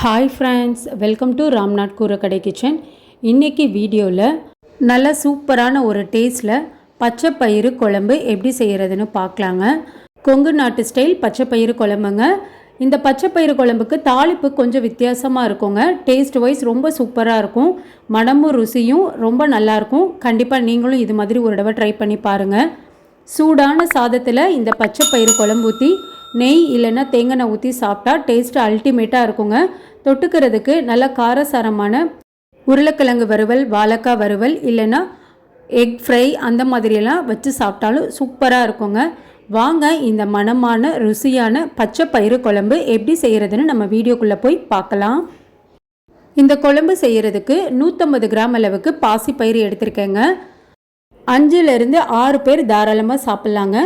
Hi friends welcome to Ramnath கூரக்கடை kitchen இன்றைக்கி வீடியோவில் நல்ல சூப்பரான ஒரு டேஸ்ட்டில் பச்சை பயிறு குழம்பு எப்படி செய்கிறதுன்னு பார்க்கலாங்க. கொங்கு நாட்டு ஸ்டைல் பச்சை பயிறு குழம்புங்க. இந்த பச்சை பயிறு குழம்புக்கு தாளிப்பு கொஞ்சம் வித்தியாசமாக இருக்குங்க. டேஸ்ட் வைஸ் ரொம்ப சூப்பராக இருக்கும். மனமும் ருசியும் ரொம்ப நல்லாயிருக்கும் கண்டிப்பாக நீங்களும் இது மாதிரி ஒரு தடவை ட்ரை பண்ணி பாருங்கள் சூடான சாதத்தில் இந்த பச்சை பயிறு குழம்பு ஊற்றி நெய் இல்லைன்னா தேங்காய் ஊற்றி சாப்பிட்டா டேஸ்ட்டு அல்டிமேட்டாக இருக்குங்க. தொட்டுக்கிறதுக்கு நல்ல காரசாரமான உருளைக்கிழங்கு வறுவல் வாழைக்காய் வறுவல் இல்லைன்னா எக் ஃப்ரை அந்த மாதிரியெல்லாம் வச்சு சாப்பிட்டாலும் சூப்பராக இருக்குங்க. வாங்க இந்த மனமான ருசியான பச்சை பயிறு குழம்பு எப்படி செய்கிறதுன்னு நம்ம வீடியோக்குள்ளே போய் பார்க்கலாம். இந்த குழம்பு செய்கிறதுக்கு நூற்றம்பது கிராம் அளவுக்கு பாசிப்பயிறு எடுத்திருக்கேங்க. அஞ்சுலேருந்து ஆறு பேர் தாராளமாக சாப்பிட்லாங்க.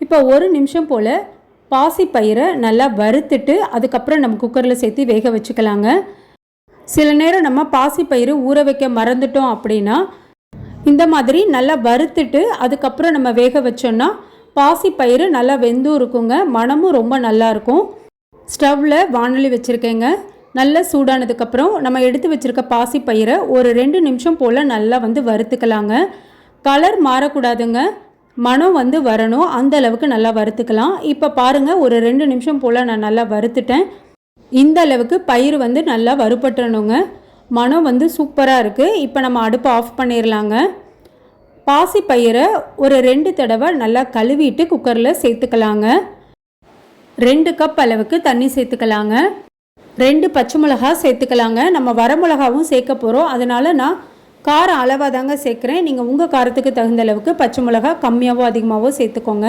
இப்போ ஒரு நிமிஷம் போல் பாசிப்பயிரை நல்லா வறுத்துட்டு அதுக்கப்புறம் நம்ம குக்கரில் சேர்த்து வேக வச்சுக்கலாங்க. சில நேரம் நம்ம பாசிப்பயிறு ஊற வைக்க மறந்துட்டோம் அப்படின்னா இந்த மாதிரி நல்லா வறுத்துட்டு அதுக்கப்புறம் நம்ம வேக வச்சோன்னா பாசிப்பயிறு நல்லா வெந்தும் இருக்குங்க. மனமும் ரொம்ப நல்லாயிருக்கும் ஸ்டவ்வில் வானொலி வச்சுருக்கேங்க. நல்லா சூடானதுக்கப்புறம் நம்ம எடுத்து வச்சுருக்க பாசிப்பயிரை ஒரு ரெண்டு நிமிஷம் போல் நல்லா வந்து வறுத்துக்கலாங்க. கலர் மாறக்கூடாதுங்க. மனம் வந்து வரணும். அந்த அளவுக்கு நல்லா வறுத்துக்கலாம். இப்போ பாருங்கள் ஒரு ரெண்டு நிமிஷம் போல் நான் நல்லா வறுத்துட்டேன். இந்த அளவுக்கு பயிர் வந்து நல்லா வறுபட்டணுங்க மனம் வந்து சூப்பராக இருக்குது இப்போ நம்ம அடுப்பை ஆஃப் பண்ணிடலாங்க பாசி பயிரை ஒரு ரெண்டு தடவை நல்லா கழுவிட்டு குக்கரில் சேர்த்துக்கலாங்க. ரெண்டு கப் அளவுக்கு தண்ணி சேர்த்துக்கலாங்க. ரெண்டு பச்சை மிளகா சேர்த்துக்கலாங்க. நம்ம வர மிளகாவும் சேர்க்க போகிறோம் அதனால் நான் காரம் அளவாக தாங்க சேர்க்குறேன். நீங்கள் உங்கள் காரத்துக்கு தகுந்த அளவுக்கு பச்சை மிளகா கம்மியாகவோ அதிகமாகவோ சேர்த்துக்கோங்க.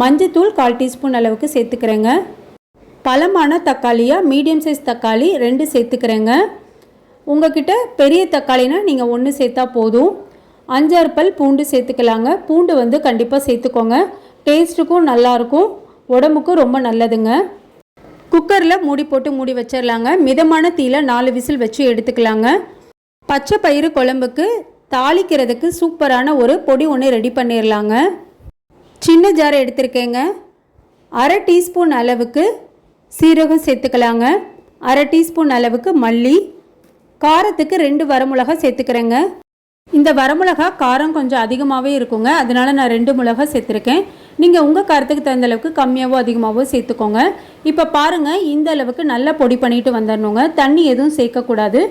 மஞ்சத்தூள் கால் டீஸ்பூன் அளவுக்கு சேர்த்துக்கிறேங்க. பழமான தக்காளியாக மீடியம் சைஸ் தக்காளி ரெண்டு சேர்த்துக்கிறேங்க. உங்ககிட்ட பெரிய தக்காளினா நீங்கள் ஒன்று சேர்த்தா போதும். அஞ்சாறு பல் பூண்டு சேர்த்துக்கலாங்க. பூண்டு வந்து கண்டிப்பாக சேர்த்துக்கோங்க. டேஸ்ட்டுக்கும் நல்லாயிருக்கும் உடம்புக்கும் ரொம்ப நல்லதுங்க. குக்கரில் மூடி போட்டு மூடி வச்சிடலாங்க மிதமான தீயில் நாலு விசில் வச்சு எடுத்துக்கலாங்க. பச்சை பயிறு குழம்புக்கு தாளிக்கிறதுக்கு சூப்பரான ஒரு பொடி ஒன்று ரெடி பண்ணிடலாங்க சின்ன ஜார் எடுத்திருக்கேங்க. அரை டீஸ்பூன் அளவுக்கு சீரகம் சேர்த்துக்கலாங்க. அரை டீஸ்பூன் அளவுக்கு மல்லி. காரத்துக்கு ரெண்டு வரமிளகா சேர்த்துக்கிறேங்க. இந்த வரமிளகா காரம் கொஞ்சம் அதிகமாகவே இருக்குங்க. அதனால நான் ரெண்டு மிளகா சேர்த்துருக்கேன். நீங்கள் உங்கள் காரத்துக்கு தகுந்த அளவுக்கு கம்மியாகவோ அதிகமாகவோ சேர்த்துக்கோங்க. இப்போ பாருங்கள் இந்த அளவுக்கு நல்லா பொடி பண்ணிட்டு வந்துடணுங்க தண்ணி எதுவும் சேர்க்கக்கூடாது.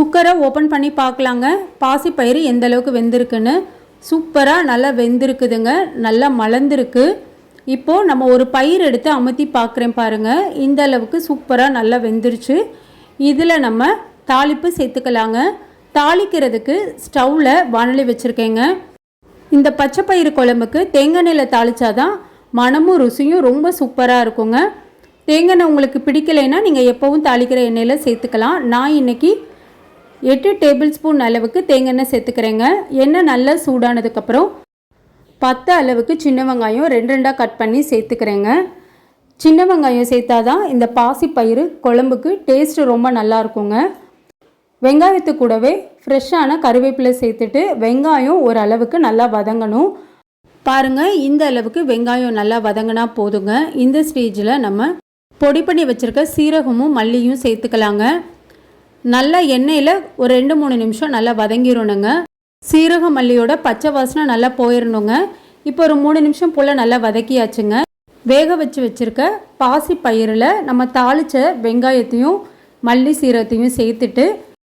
குக்கரை ஓப்பன் பண்ணி பார்க்கலாங்க. பாசிப்பயிறு எந்த அளவுக்கு வெந்திருக்குன்னு. சூப்பராக நல்லா வெந்திருக்குதுங்க. நல்லா மலர்ந்துருக்கு. இப்போது நம்ம ஒரு பயிர் எடுத்து அமுத்தி பார்க்குறேன் பாருங்கள் இந்த அளவுக்கு சூப்பராக நல்லா வெந்துருச்சு. இதில் நம்ம தாளிப்பு சேர்த்துக்கலாங்க. தாளிக்கிறதுக்கு ஸ்டவ்வில் வானொலி வச்சுருக்கேங்க. இந்த பச்சை பயிறு குழம்புக்கு தேங்காய் எண்ணெயில் தாளித்தாதான் மனமும் ருசியும் ரொம்ப சூப்பராக இருக்குங்க. தேங்காய் எண்ணெய் உங்களுக்கு பிடிக்கலைன்னா நீங்கள் எப்போவும் தாளிக்கிற எண்ணெயில் சேர்த்துக்கலாம். நான் இன்றைக்கி எட்டு டேபிள் ஸ்பூன் அளவுக்கு தேங்காய் எண்ணெய் சேர்த்துக்கிறேங்க. எண்ணெய் நல்லா சூடானதுக்கப்புறம் பத்து அளவுக்கு சின்ன வெங்காயம் ரெண்டு ரெண்டாக கட் பண்ணி சேர்த்துக்கிறேங்க. சின்ன வெங்காயம் சேர்த்தா தான் இந்த பாசிப்பயிறு குழம்புக்கு டேஸ்ட்டு ரொம்ப நல்லா இருக்குங்க. வெங்காயத்து கூடவே ஃப்ரெஷ்ஷான கருவேப்பிலை சேர்த்துட்டு வெங்காயம் ஒரு அளவுக்கு நல்லா வதங்கணும். பாருங்கள் இந்த அளவுக்கு வெங்காயம் நல்லா வதங்கினா போதுங்க. இந்த ஸ்டேஜில் நம்ம பொடி பண்ணி வச்சுருக்க சீரகமும் மல்லியும் சேர்த்துக்கலாங்க. நல்லா எண்ணெயில் ஒரு ரெண்டு மூணு நிமிஷம் நல்லா வதங்கிடணுங்க சீரக மல்லியோட பச்சை வாசனை நல்லா போயிடணுங்க இப்போ ஒரு மூணு நிமிஷம் போல் நல்லா வதக்கியாச்சுங்க. வேக வச்சு வச்சுருக்க பாசி பயிரில் நம்ம தாளித்த வெங்காயத்தையும் மல்லி சீரகத்தையும் சேர்த்துட்டு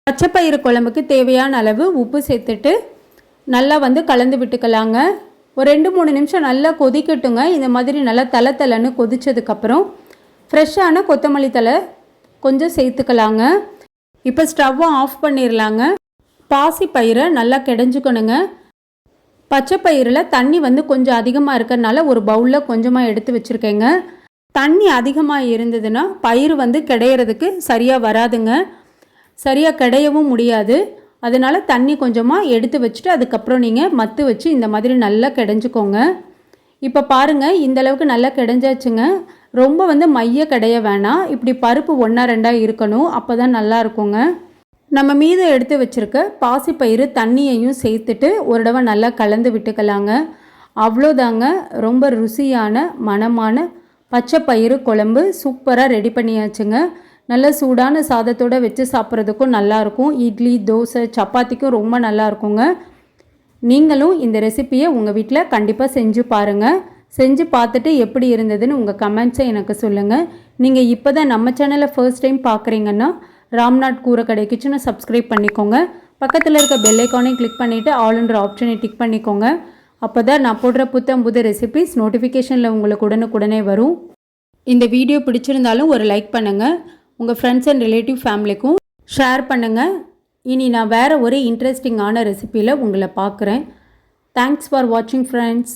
பச்சை பயிறு குழம்புக்கு தேவையான அளவு உப்பு சேர்த்துட்டு நல்லா வந்து கலந்து விட்டுக்கலாங்க. ஒரு ரெண்டு மூணு நிமிஷம் நல்லா கொதிக்கட்டுங்க. இந்த மாதிரி நல்லா தலை தலைன்னு கொதித்ததுக்கப்புறம் ஃப்ரெஷ்ஷான கொத்தமல்லி தலை கொஞ்சம் சேர்த்துக்கலாங்க. இப்போ ஸ்டவ்வை ஆஃப் பண்ணிடலாங்க பாசி பயிரை நல்லா கிடைஞ்சுக்கணுங்க. பச்சை பயிரில் தண்ணி வந்து கொஞ்சம் அதிகமாக இருக்கிறனால ஒரு பவுலில் கொஞ்சமாக எடுத்து வச்சுருக்கேங்க. தண்ணி அதிகமாக இருந்ததுன்னா பயிர் வந்து கிடையிறதுக்கு சரியாக வராதுங்க. சரியாக கிடையவும் முடியாது. அதனால் தண்ணி கொஞ்சமாக எடுத்து வச்சுட்டு அதுக்கப்புறம் நீங்கள் மத்து வச்சு இந்த மாதிரி நல்லா கிடைஞ்சிக்கோங்க. இப்போ பாருங்கள் இந்த அளவுக்கு நல்லா கிடைஞ்சாச்சுங்க. ரொம்ப வந்து மைய கிடைய வேணாம் இப்படி பருப்பு ஒன்றா ரெண்டாக இருக்கணும். அப்போ தான் நல்லா இருக்குங்க. நம்ம மீதம் எடுத்து வச்சுருக்க பாசிப்பயிறு தண்ணியையும் சேர்த்துட்டு ஒரு தடவை நல்லா கலந்து விட்டுக்கலாங்க. அவ்வளோதாங்க. ரொம்ப ருசியான மணமான பச்சை பயிறு குழம்பு சூப்பராக ரெடி பண்ணியாச்சுங்க. நல்ல சூடான சாதத்தோடு வச்சு சாப்பிட்றதுக்கும் நல்லாயிருக்கும் இட்லி தோசை சப்பாத்திக்கும் ரொம்ப நல்லா இருக்குங்க. நீங்களும் இந்த ரெசிப்பியை உங்கள் வீட்டில் கண்டிப்பாக செஞ்சு பாருங்கள் செஞ்சு பார்த்துட்டு எப்படி இருந்ததுன்னு உங்கள் கமெண்ட்ஸை எனக்கு சொல்லுங்கள் நீங்கள் இப்போ தான் நம்ம சேனலை ஃபர்ஸ்ட் டைம் பார்க்குறீங்கன்னா ராம்நாத் கூரக்கடை கிச்சனை சப்ஸ்கிரைப் பண்ணிக்கோங்க. பக்கத்தில் இருக்க பெல் கிளிக் பண்ணிவிட்டு ஆளுன்ற ஆப்ஷனை டிக் பண்ணிக்கோங்க. அப்போ தான் நான் போடுற புத்தம் புது ரெசிபிஸ் நோட்டிஃபிகேஷனில் உங்களுக்கு உடனுக்குடனே வரும். இந்த வீடியோ பிடிச்சிருந்தாலும் ஒரு லைக் பண்ணுங்கள் உங்கள் ஃப்ரெண்ட்ஸ் அண்ட் ரிலேட்டிவ் ஃபேமிலிக்கும் ஷேர் பண்ணுங்கள் இனி நான் வேறு ஒரு இன்ட்ரெஸ்டிங்கான ரெசிப்பியில் உங்களை பார்க்குறேன். தேங்க்ஸ் ஃபார் வாட்சிங் ஃப்ரெண்ட்ஸ்